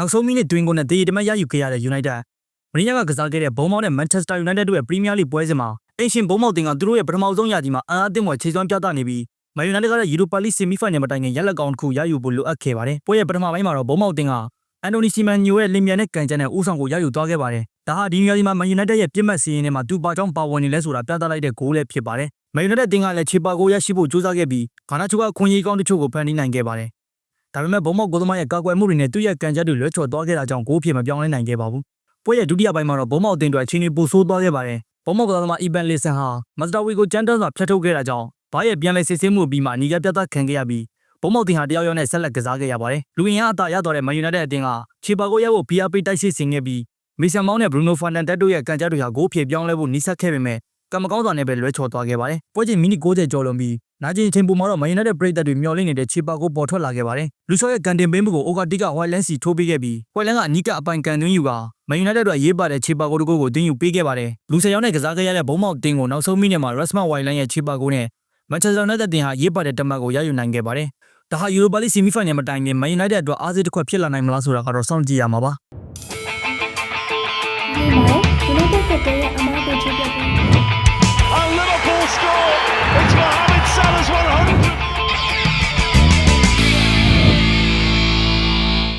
နောက်ဆုံးမိနစ်တွင်ကိုနဲ့ဒေးတမတ်ရယူခဲ့ရတဲ့ United မင်းရကကစားခဲ့တဲ့ဘုံမောင်းနဲ့ Manchester United တို့ရဲ့ Premier League ပွဲစဉ်မှာအင်ရှင်ဘုံမောင်းတင်ကသူတို့ရဲ့ပထမဆုံးရာသီမှာအံအားအသင့်ပေါ်ခြေစွမ်းပြသနေပြီး Man United ကလည်း Europa League Semi Final မတိုင်ခင်ရက်လက်ကောင်တစ်ခုရယူဖို့လိုအပ်ခဲ့ပါတယ်။ပွဲရဲ့ပထမပိုင်းမှာတော့ဘုံမောင်းတင်ကအန်တိုနီစီမန်ညိုရဲ့လင်မြန်တဲ့ကန်ချက်နဲ့ဦးဆောင်ကိုရယူသွားခဲ့ပါတယ်။ဒါဟာဒီရာသီမှာ Man United ရဲ့ပြစ်မှတ်စီးရင်ထဲမှာသူ့ပါကြောင့်ပါဝင်နေလဲဆိုတာပြသလိုက်တဲ့ဂိုးလည်းဖြစ်ပါတယ်။ Man United တင်ကလည်းခြေပါကိုရရှိဖို့ကြိုးစားခဲ့ပြီးဂါနာချိုကခွင့်ရေးကောင်းတချို့ကိုဖန်တီးနိုင်ခဲ့ပါတယ်။ ဒါပေမဲ့ဘုံမောက်ကိုသမားရဲ့ကာကွယ်မှုတွေနဲ့သူ့ရဲ့ကန်ချက်တွေလွဲချော်သွားခဲ့တာကြောင့်ဂိုးဖြစ်မပြောင်းလဲနိုင်ခဲ့ပါဘူး။ပွဲရဲ့ဒုတိယပိုင်းမှာတော့ဘုံမောက်တင်တွေအချိန်တွေပိုဆိုးသွားခဲ့ပါတယ်။ဘုံမောက်ကသမားအီဗန်လီဆန်ဟာမစတာဝီကိုကြမ်းတမ်းစွာဖျက်ထုတ်ခဲ့တာကြောင့်ဘာရဲ့ပြန်လည်စစ်ဆေးမှုပြီးမှအနီးကပြတ်သားခံခဲ့ရပြီးဘုံမောက်တင်ဟာတယောက်ယောက်နဲ့ဆက်လက်ကစားခဲ့ရပါတယ်။လူဝင်ရအသာရသွားတဲ့မန်ယူနိုက်တက်အသင်းကခြေပါကိုရဖို့ PRP တိုက်စစ်ဆင်ခဲ့ပြီးမီဆန်မောင်းနဲ့ဘရူနိုဖန်တန်တက်တို့ရဲ့ကန်ချက်တွေဟာဂိုးဖြေပြောင်းလဲဖို့နှိစက်ခဲ့ပေမဲ့ ကံမကောင်းစွာနဲ့ပဲလွဲချော်သွားခဲ့ပါတယ်။ပွဲချိန်မိနစ်60ကျော်လွန်ပြီးနာကျင်ချိန်ပုံမှာတော့မန်ယူနိုက်တက်ပရိသတ်တွေမျှော်လင့်နေတဲ့ခြေပါကိုပေါ်ထွက်လာခဲ့ပါတယ်။လူဆော့ရဲ့ကန်တင်ပေးမှုကိုအိုဂါတီကဝိုင်လန်စီထိုးပေးခဲ့ပြီးဝိုင်လန်ကအနီးကအပိုင်ကန်သွင်းယူကမန်ယူနိုက်တက်တို့ရေးပါတဲ့ခြေပါကိုတကိုကိုတင်းယူပေးခဲ့ပါတယ်။လူဆယ်ယောက်နဲ့ကစားခဲ့ရတဲ့ဘုံမောက်တင်ကိုနောက်ဆုံးမိနစ်မှာရက်စမတ်ဝိုင်လန်ရဲ့ခြေပါကိုနဲ့မန်ချက်စတာယူနိုက်တက်တင်ဟာရေးပါတဲ့တမတ်ကိုရယူနိုင်ခဲ့ပါတယ်။ဒါဟာယူရိုပါလိဆီမီဖိုင်နယ်မတိုင်ခင်မန်ယူနိုက်တက်အတွက်အားစိတ်တစ်ခွက်ဖြစ်လာနိုင်မလားဆိုတာကတော့စောင့်ကြည့်ရမှာပါ။ဒီမှာ United ကတည်းကအမားကိုချပြပြီး